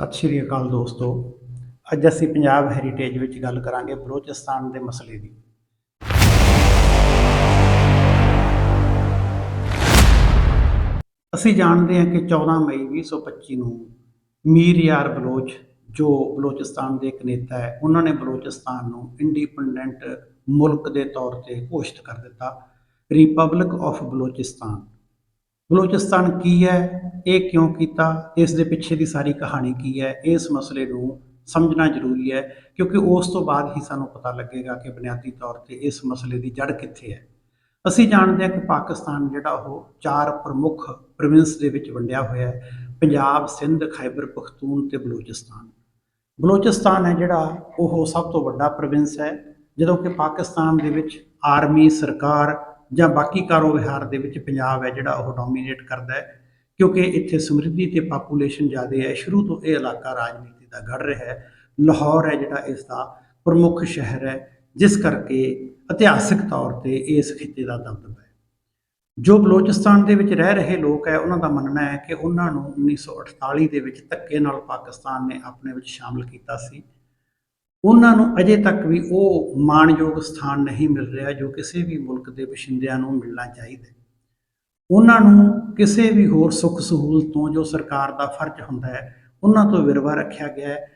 ਸਤਿ ਸ਼੍ਰੀ ਅਕਾਲ ਦੋਸਤੋ। ਅੱਜ ਅਸੀਂ ਪੰਜਾਬ ਹੈਰੀਟੇਜ ਵਿੱਚ ਗੱਲ ਕਰਾਂਗੇ ਬਲੋਚਿਸਤਾਨ ਦੇ ਮਸਲੇ ਦੀ। ਅਸੀਂ ਜਾਣਦੇ ਹਾਂ ਕਿ 14 ਮਈ 2025 ਨੂੰ ਮੀਰ ਯਾਰ ਬਲੋਚ, ਜੋ ਬਲੋਚਿਸਤਾਨ ਦੇ ਇੱਕ ਨੇਤਾ ਹੈ, ਉਹਨਾਂ ਨੇ ਬਲੋਚਿਸਤਾਨ ਨੂੰ ਇੰਡੀਪੈਂਡੈਂਟ ਮੁਲਕ ਦੇ ਤੌਰ ਤੇ ਘੋਸ਼ਿਤ ਕਰ ਦਿੱਤਾ। ਰਿਪਬਲਿਕ ਆਫ ਬਲੋਚਿਸਤਾਨ ਬਲੋਚਿਸਤਾਨ ਕੀ ਹੈ? ਇਹ ਕਿਉਂ ਕੀਤਾ? ਇਸ ਦੇ ਪਿੱਛੇ ਦੀ ਸਾਰੀ ਕਹਾਣੀ ਕੀ ਹੈ? ਇਸ ਮਸਲੇ ਨੂੰ ਸਮਝਣਾ ਜ਼ਰੂਰੀ ਹੈ, ਕਿਉਂਕਿ ਉਸ ਤੋਂ ਬਾਅਦ ਹੀ ਸਾਨੂੰ ਪਤਾ ਲੱਗੇਗਾ ਕਿ ਬੁਨਿਆਦੀ ਤੌਰ ਤੇ ਇਸ ਮਸਲੇ ਦੀ ਜੜ ਕਿੱਥੇ ਹੈ। ਅਸੀਂ ਜਾਣਦੇ ਹਾਂ ਕਿ ਪਾਕਿਸਤਾਨ ਜਿਹੜਾ ਉਹ ਚਾਰ ਪ੍ਰਮੁੱਖ ਪ੍ਰੋਵਿੰਸ ਦੇ ਵਿੱਚ ਵੰਡਿਆ ਹੋਇਆ ਹੈ, ਪੰਜਾਬ, ਸਿੰਧ, ਖੈਬਰ, ਪਖਤੂਨ ਤੇ ਬਲੂਚਿਸਤਾਨ। ਬਲੂਚਿਸਤਾਨ ਹੈ ਜਿਹੜਾ ਉਹ ਸਭ ਤੋਂ ਵੱਡਾ ਪ੍ਰੋਵਿੰਸ ਹੈ, ਜਦੋਂ ਕਿ ਪਾਕਿਸਤਾਨ ਦੇ ਵਿੱਚ ਆਰਮੀ ਸਰਕਾਰ ਜਾਂ ਬਾਕੀ ਕਾਰੋਬਾਰ ਦੇ ਵਿੱਚ ਪੰਜਾਬ ਹੈ ਜਿਹੜਾ ਉਹ ਡੋਮੀਨੇਟ ਕਰਦਾ ਹੈ, ਕਿਉਂਕਿ ਇੱਥੇ ਸਮਰਿੱਧੀ ਤੇ ਪਾਪੂਲੇਸ਼ਨ ਜ਼ਿਆਦਾ ਹੈ, ਸ਼ੁਰੂ ਤੋਂ ਇਹ ਇਲਾਕਾ ਰਾਜਨੀਤੀ ਦਾ ਗੜ ਰਿਹਾ ਹੈ, ਲਾਹੌਰ ਹੈ ਜਿਹੜਾ ਇਸ ਦਾ ਪ੍ਰਮੁੱਖ ਸ਼ਹਿਰ ਹੈ, ਜਿਸ ਕਰਕੇ ਇਤਿਹਾਸਿਕ ਤੌਰ ਤੇ ਇਸ ਖਿੱਤੇ ਦਾ ਦਬਦਬਾ ਹੈ। ਜੋ ਬਲੋਚਿਸਤਾਨ ਦੇ ਵਿੱਚ ਰਹਿ ਰਹੇ ਲੋਕ ਹੈ, ਉਹਨਾਂ ਦਾ ਮੰਨਣਾ ਹੈ ਕਿ ਉਹਨਾਂ ਨੂੰ 1948 ਦੇ ਵਿੱਚ ਧੱਕੇ ਨਾਲ ਪਾਕਿਸਤਾਨ ਨੇ ਆਪਣੇ ਵਿੱਚ ਸ਼ਾਮਲ ਕੀਤਾ ਸੀ। ਉਹਨਾਂ ਨੂੰ ਅਜੇ ਤੱਕ ਵੀ ਉਹ ਮਾਣਯੋਗ ਸਥਾਨ ਨਹੀਂ ਮਿਲ ਰਿਹਾ ਜੋ ਕਿਸੇ ਵੀ ਮੁਲਕ ਦੇ ਵਸਿੰਦਿਆਂ ਨੂੰ ਮਿਲਣਾ ਚਾਹੀਦਾ ਉਹਨਾਂ ਨੂੰ ਕਿਸੇ ਵੀ ਹੋਰ ਸੁੱਖ ਸਹੂਲਤ ਤੋਂ ਜੋ ਸਰਕਾਰ ਦਾ ਫਰਜ਼ ਹੁੰਦਾ ਹੈ, ਉਹਨਾਂ ਤੋਂ ਵਿਰਵਾ ਰੱਖਿਆ ਗਿਆ ਹੈ।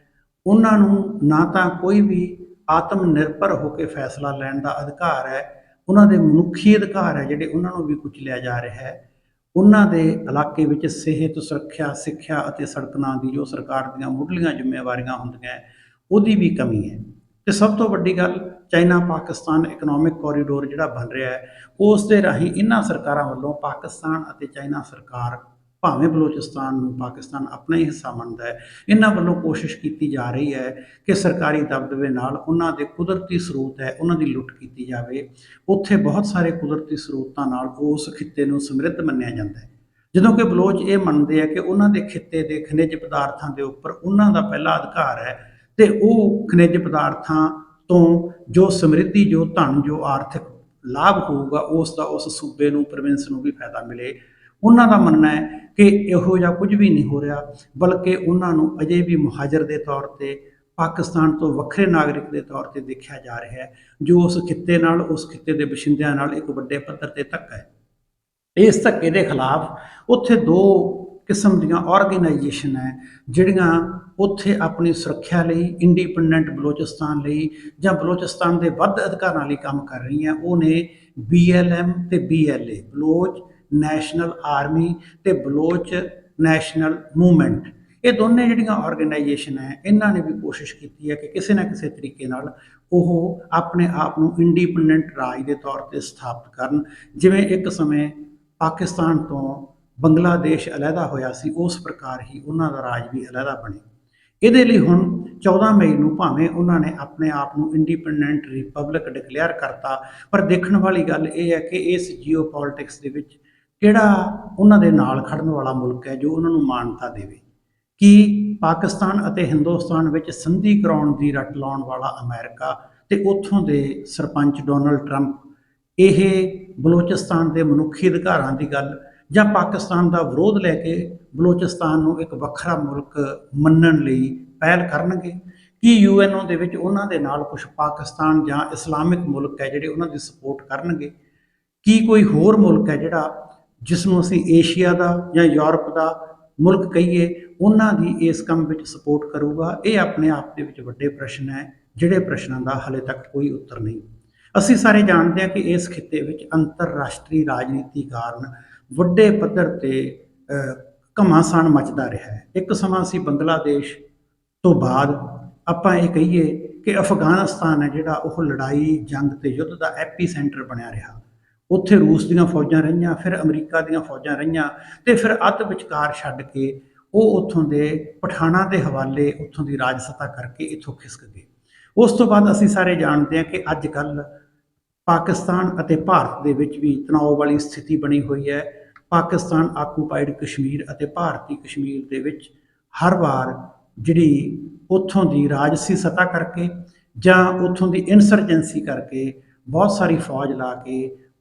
ਉਹਨਾਂ ਨੂੰ ਨਾ ਤਾਂ ਕੋਈ ਵੀ ਆਤਮ ਨਿਰਭਰ ਹੋ ਕੇ ਫੈਸਲਾ ਲੈਣ ਦਾ ਅਧਿਕਾਰ ਹੈ, ਉਹਨਾਂ ਦੇ ਮਨੁੱਖੀ ਅਧਿਕਾਰ ਹੈ ਜਿਹੜੇ ਉਹਨਾਂ ਨੂੰ ਵੀ ਕੁਚਲਿਆ ਜਾ ਰਿਹਾ ਹੈ। ਉਹਨਾਂ ਦੇ ਇਲਾਕੇ ਵਿੱਚ ਸਿਹਤ, ਸੁਰੱਖਿਆ, ਸਿੱਖਿਆ ਅਤੇ ਸੜਕਾਂ ਦੀ ਜੋ ਸਰਕਾਰ ਦੀਆਂ ਮੁੱਢਲੀਆਂ ਜ਼ਿੰਮੇਵਾਰੀਆਂ ਹੁੰਦੀਆਂ ਉਹਦੀ ਵੀ ਕਮੀ ਹੈ। ਤੇ ਸਭ ਤੋਂ ਵੱਡੀ ਗੱਲ, ਚਾਈਨਾ ਪਾਕਿਸਤਾਨ ਇਕਨੋਮਿਕ ਕੋਰੀਡੋਰ ਜਿਹੜਾ ਬਣ ਰਿਹਾ ਹੈ, ਉਸ ਦੇ ਰਾਹੀਂ ਇਹਨਾਂ ਸਰਕਾਰਾਂ ਵੱਲੋਂ ਪਾਕਿਸਤਾਨ ਅਤੇ ਚਾਈਨਾ ਸਰਕਾਰ ਭਾਵੇਂ ਬਲੋਚਿਸਤਾਨ ਨੂੰ ਪਾਕਿਸਤਾਨ ਆਪਣਾ ਹੀ ਹਿੱਸਾ ਮੰਨਦਾ ਹੈ, ਇਹਨਾਂ ਵੱਲੋਂ ਕੋਸ਼ਿਸ਼ ਕੀਤੀ ਜਾ ਰਹੀ ਹੈ ਕਿ ਸਰਕਾਰੀ ਦਬਦਬੇ ਨਾਲ ਉਹਨਾਂ ਦੇ ਕੁਦਰਤੀ ਸਰੋਤ ਹੈ, ਉਹਨਾਂ ਦੀ ਲੁੱਟ ਕੀਤੀ ਜਾਵੇ। ਉੱਥੇ ਬਹੁਤ ਸਾਰੇ ਕੁਦਰਤੀ ਸਰੋਤਾਂ ਨਾਲ ਉਸ ਖਿੱਤੇ ਨੂੰ ਸਮਰਿੱਧ ਮੰਨਿਆ ਜਾਂਦਾ ਹੈ। ਜਦੋਂ ਕਿ ਬਲੋਚ ਇਹ ਮੰਨਦੇ ਆ ਕਿ ਉਹਨਾਂ ਦੇ ਖਿੱਤੇ ਦੇ ਖਣਿਜ ਪਦਾਰਥਾਂ ਦੇ ਉੱਪਰ ਉਹਨਾਂ ਦਾ ਪਹਿਲਾ ਅਧਿਕਾਰ ਹੈ ਤੇ ਉਹ ਖਣਿਜ ਪਦਾਰਥਾਂ ਤੋਂ ਜੋ ਸਮਰਿੱਧੀ, ਜੋ ਧਨ, ਜੋ ਆਰਥਿਕ ਲਾਭ ਹੋਊਗਾ, ਉਸ ਦਾ ਉਸ ਸੂਬੇ ਨੂੰ, ਪ੍ਰਵਿੰਸ ਨੂੰ ਵੀ ਫਾਇਦਾ ਮਿਲੇ। ਉਹਨਾਂ ਦਾ ਮੰਨਣਾ ਹੈ ਕਿ ਇਹੋ ਜਿਹਾ ਕੁਝ ਵੀ ਨਹੀਂ ਹੋ ਰਿਹਾ, ਬਲਕਿ ਉਹਨਾਂ ਨੂੰ ਅਜੇ ਵੀ ਮੁਹਾਜਰ ਦੇ ਤੌਰ ਤੇ, ਪਾਕਿਸਤਾਨ ਤੋਂ ਵੱਖਰੇ ਨਾਗਰਿਕ ਦੇ ਤੌਰ ਤੇ ਦੇਖਿਆ ਜਾ ਰਿਹਾ ਹੈ, ਜੋ ਉਸ ਖਿੱਤੇ ਨਾਲ, ਉਸ ਖਿੱਤੇ ਦੇ ਵਸਿੰਦਿਆਂ ਨਾਲ ਇੱਕ ਵੱਡੇ ਪੱਧਰ ਤੇ ਧੱਕਾ ਹੈ। ਇਸ ਧੱਕੇ ਦੇ ਖਿਲਾਫ ਉੱਥੇ ਦੋ ਕਿਸਮ ਦੀਆਂ ਆਰਗੇਨਾਈਜੇਸ਼ਨ ਹੈ, ਜਿਹੜੀਆਂ ਉੱਥੇ ਆਪਣੀ ਸੁਰੱਖਿਆ ਲਈ ਇੰਡੀਪੈਂਡੈਂਟ ਬਲੋਚਿਸਤਾਨ ਲਈ ਜਾਂ ਬਲੋਚਿਸਤਾਨ ਦੇ ਵੱਧ ਅਧਿਕਾਰਾਂ ਲਈ ਕੰਮ ਕਰ ਰਹੀਆਂ, ਉਹ ਨੇ BLM ਤੇ BLA ਬਲੋਚ ਨੈਸ਼ਨਲ ਆਰਮੀ ਤੇ ਬਲੋਚ ਨੈਸ਼ਨਲ ਮੂਵਮੈਂਟ। ਇਹ ਦੋਨੇ ਜਿਹੜੀਆਂ ਆਰਗੇਨਾਈਜੇਸ਼ਨ ਹੈ, ਇਹਨਾਂ ਨੇ ਵੀ ਕੋਸ਼ਿਸ਼ ਕੀਤੀ ਹੈ ਕਿ ਕਿਸੇ ਨਾ ਕਿਸੇ ਤਰੀਕੇ ਨਾਲ ਉਹ ਆਪਣੇ ਆਪ ਨੂੰ ਇੰਡੀਪੈਂਡੈਂਟ ਰਾਜ ਦੇ ਤੌਰ ਤੇ ਸਥਾਪਿਤ ਕਰਨ। ਜਿਵੇਂ ਇੱਕ ਸਮੇਂ ਪਾਕਿਸਤਾਨ ਤੋਂ ਬੰਗਲਾਦੇਸ਼ ਅਲੱਗਾ ਹੋਇਆ ਸੀ, ਉਸ ਪ੍ਰਕਾਰ ਹੀ ਉਹਨਾਂ ਦਾ ਰਾਜ ਵੀ ਅਲੱਗਾ ਬਣੇ। ਇਹਦੇ ਲਈ ਹੁਣ 14 ਮਈ ਨੂੰ ਭਾਵੇਂ ਉਹਨਾਂ ਨੇ ਆਪਣੇ ਆਪ ਨੂੰ ਇੰਡੀਪੈਂਡੈਂਟ ਰਿਪਬਲਿਕ ਡਿਕਲੇਅਰ ਕਰਤਾ, ਪਰ ਦੇਖਣ ਵਾਲੀ ਗੱਲ ਇਹ ਹੈ ਕਿ ਇਸ ਜੀਓਪੋਲਿਟਿਕਸ ਦੇ ਵਿੱਚ ਕਿਹੜਾ ਉਹਨਾਂ ਦੇ ਨਾਲ ਖੜਨ ਵਾਲਾ ਮੁਲਕ ਹੈ ਜੋ ਉਹਨਾਂ ਨੂੰ ਮਾਨਤਾ ਦੇਵੇ? ਕਿ ਪਾਕਿਸਤਾਨ ਅਤੇ ਹਿੰਦੁਸਤਾਨ ਵਿੱਚ ਸੰਧੀ ਕਰਾਉਣ ਦੀ ਰੱਟ ਲਾਉਣ ਵਾਲਾ ਅਮਰੀਕਾ ਤੇ ਉੱਥੋਂ ਦੇ ਸਰਪੰਚ ਡੋਨਲਡ ਟਰੰਪ, ਇਹ ਬਲੋਚਿਸਤਾਨ ਦੇ ਮਨੁੱਖੀ ਅਧਿਕਾਰਾਂ ਦੀ ਗੱਲ ਜਾਂ ਪਾਕਿਸਤਾਨ ਦਾ ਵਿਰੋਧ ਲੈ ਕੇ ਬਲੋਚਿਸਤਾਨ ਨੂੰ ਇੱਕ ਵੱਖਰਾ ਮੁਲਕ ਮੰਨਣ ਲਈ ਪਹਿਲ ਕਰਨਗੇ? ਕੀ ਯੂਐਨਓ ਦੇ ਵਿੱਚ ਉਹਨਾਂ ਦੇ ਨਾਲ ਕੁਝ ਪਾਕਿਸਤਾਨ ਜਾਂ ਇਸਲਾਮਿਕ ਮੁਲਕ ਹੈ ਜਿਹੜੇ ਉਹਨਾਂ ਦੀ ਸਪੋਰਟ ਕਰਨਗੇ? ਕੀ ਕੋਈ ਹੋਰ ਮੁਲਕ ਹੈ ਜਿਹੜਾ ਜਿਸ ਨੂੰ ਅਸੀਂ ਏਸ਼ੀਆ ਦਾ ਜਾਂ ਯੂਰਪ ਦਾ ਮੁਲਕ ਕਹੀਏ, ਉਹਨਾਂ ਦੀ ਇਸ ਕੰਮ ਵਿੱਚ ਸਪੋਰਟ ਕਰੂਗਾ? ਇਹ ਆਪਣੇ ਆਪ ਦੇ ਵਿੱਚ ਵੱਡੇ ਪ੍ਰਸ਼ਨ ਹੈ, ਜਿਹੜੇ ਪ੍ਰਸ਼ਨਾਂ ਦਾ ਹਲੇ ਤੱਕ ਕੋਈ ਉੱਤਰ ਨਹੀਂ। ਅਸੀਂ ਸਾਰੇ ਜਾਣਦੇ ਹਾਂ ਕਿ ਇਸ ਖਿੱਤੇ ਵਿੱਚ ਅੰਤਰਰਾਸ਼ਟਰੀ ਰਾਜਨੀਤੀ ਕਾਰਨ ਵੱਡੇ ਪੱਧਰ ਤੇ ਘਮਾਸਾਨ ਮਚਦਾ ਰਿਹਾ ਹੈ। ਇੱਕ ਸਮਾਂ ਸੀ ਬੰਗਲਾਦੇਸ਼ ਤੋਂ ਬਾਅਦ। ਆਪਾਂ ਇਹ ਕਹੀਏ ਕਿ ਅਫਗਾਨਿਸਤਾਨ ਹੈ ਜਿਹੜਾ ਉਹ ਲੜਾਈ, ਜੰਗ ਤੇ ਯੁੱਧ ਦਾ ਐਪੀ ਸੈਂਟਰ ਬਣਿਆ ਰਿਹਾ। ਉੱਥੇ ਰੂਸ ਦੀਆਂ ਫੌਜਾਂ ਰਹੀਆਂ, ਫਿਰ ਅਮਰੀਕਾ ਦੀਆਂ ਫੌਜਾਂ ਰਹੀਆਂ ਤੇ ਫਿਰ ਅੱਧ ਵਿਚਕਾਰ ਛੱਡ ਕੇ ਉਹ ਉੱਥੋਂ ਦੇ ਪਠਾਣਾ ਦੇ ਹਵਾਲੇ ਉੱਥੋਂ ਦੀ ਰਾਜਸਤਾ ਕਰਕੇ ਇੱਥੋਂ ਖਿਸਕ ਗਏ। ਉਸ ਤੋਂ ਬਾਅਦ ਅਸੀਂ ਸਾਰੇ ਜਾਣਦੇ ਹਾਂ ਕਿ ਅੱਜ ਕੱਲ੍ਹ ਪਾਕਿਸਤਾਨ ਅਤੇ ਭਾਰਤ ਦੇ ਵਿੱਚ ਵੀ ਤਣਾਅ ਵਾਲੀ ਸਥਿਤੀ ਬਣੀ ਹੋਈ ਹੈ। ਪਾਕਿਸਤਾਨ ਆਕੂਪਾਈਡ ਕਸ਼ਮੀਰ ਅਤੇ ਭਾਰਤੀ ਕਸ਼ਮੀਰ ਦੇ ਵਿੱਚ ਹਰ ਵਾਰ ਜਿਹੜੀ ਉੱਥੋਂ ਦੀ ਰਾਜਸੀ ਸੱਤਾ ਕਰਕੇ ਜਾਂ ਉੱਥੋਂ ਦੀ ਇਨਸਰਜੈਂਸੀ ਕਰਕੇ ਬਹੁਤ ਸਾਰੀ ਫੌਜ ਲਾ ਕੇ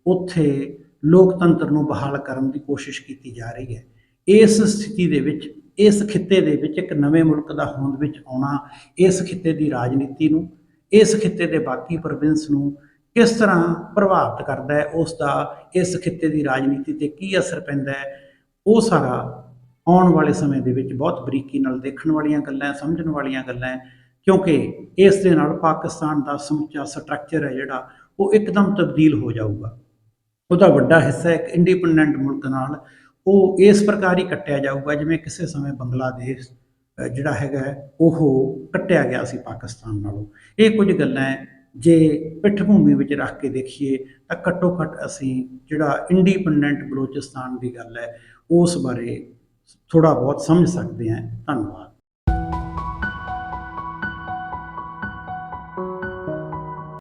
ਉੱਥੇ ਲੋਕਤੰਤਰ ਨੂੰ ਬਹਾਲ ਕਰਨ ਦੀ ਕੋਸ਼ਿਸ਼ ਕੀਤੀ ਜਾ ਰਹੀ ਹੈ। ਇਸ ਸਥਿਤੀ ਦੇ ਵਿੱਚ, ਇਸ ਖਿੱਤੇ ਦੇ ਵਿੱਚ ਇੱਕ ਨਵੇਂ ਮੁਲਕ ਦਾ ਹੋਂਦ ਵਿੱਚ ਆਉਣਾ, ਇਸ ਖਿੱਤੇ ਦੀ ਰਾਜਨੀਤੀ ਨੂੰ, ਇਸ ਖਿੱਤੇ ਦੇ ਬਾਕੀ ਪ੍ਰੋਵਿੰਸ ਨੂੰ ਕਿਸ ਤਰ੍ਹਾਂ ਪ੍ਰਭਾਵਿਤ ਕਰਦਾ ਹੈ ਉਸ ਦਾ ਇਸ ਖਿੱਤੇ ਦੀ ਰਾਜਨੀਤੀ ਤੇ ਕੀ ਅਸਰ ਪੈਂਦਾ ਹੈ, ਉਹ ਸਾਰਾ ਆਉਣ ਵਾਲੇ ਸਮੇਂ ਦੇ ਵਿੱਚ ਬਹੁਤ ਬਰੀਕੀ ਨਾਲ ਦੇਖਣ ਵਾਲੀਆਂ ਗੱਲਾਂ, ਸਮਝਣ ਵਾਲੀਆਂ ਗੱਲਾਂ ਕਿਉਂਕਿ ਇਸ ਦੇ ਨਾਲ ਪਾਕਿਸਤਾਨ ਦਾ ਸਮੁੱਚਾ ਸਟਰਕਚਰ ਹੈ ਜਿਹੜਾ, ਉਹ ਇੱਕਦਮ ਤਬਦੀਲ ਹੋ ਜਾਊਗਾ। ਉਹਦਾ ਵੱਡਾ ਹਿੱਸਾ ਇੱਕ ਇੰਡੀਪੈਂਡੈਂਟ ਮੁਲਕ ਨਾਲ, ਉਹ ਇਸ ਪ੍ਰਕਾਰ ਹੀ ਕੱਟਿਆ ਜਾਊਗਾ ਜਿਵੇਂ ਕਿਸੇ ਸਮੇਂ ਬੰਗਲਾਦੇਸ਼ ਜਿਹੜਾ ਹੈਗਾ ਉਹ ਕੱਟਿਆ ਗਿਆ ਸੀ ਪਾਕਿਸਤਾਨ ਨਾਲੋਂ। ਇਹ ਕੁਝ ਗੱਲਾਂ ਜੇ ਪਿੱਠ ਭੂਮੀ ਵਿੱਚ ਰੱਖ ਕੇ ਦੇਖੀਏ ਤਾਂ ਘੱਟੋ ਘੱਟ ਅਸੀਂ ਜਿਹੜਾ ਇੰਡੀਪੈਂਡੈਂਟ ਬਲੋਚਿਸਤਾਨ ਦੀ ਗੱਲ ਹੈ, ਉਸ ਬਾਰੇ ਥੋੜਾ ਬਹੁਤ ਸਮਝ ਸਕਦੇ ਹਾਂ। ਧੰਨਵਾਦ।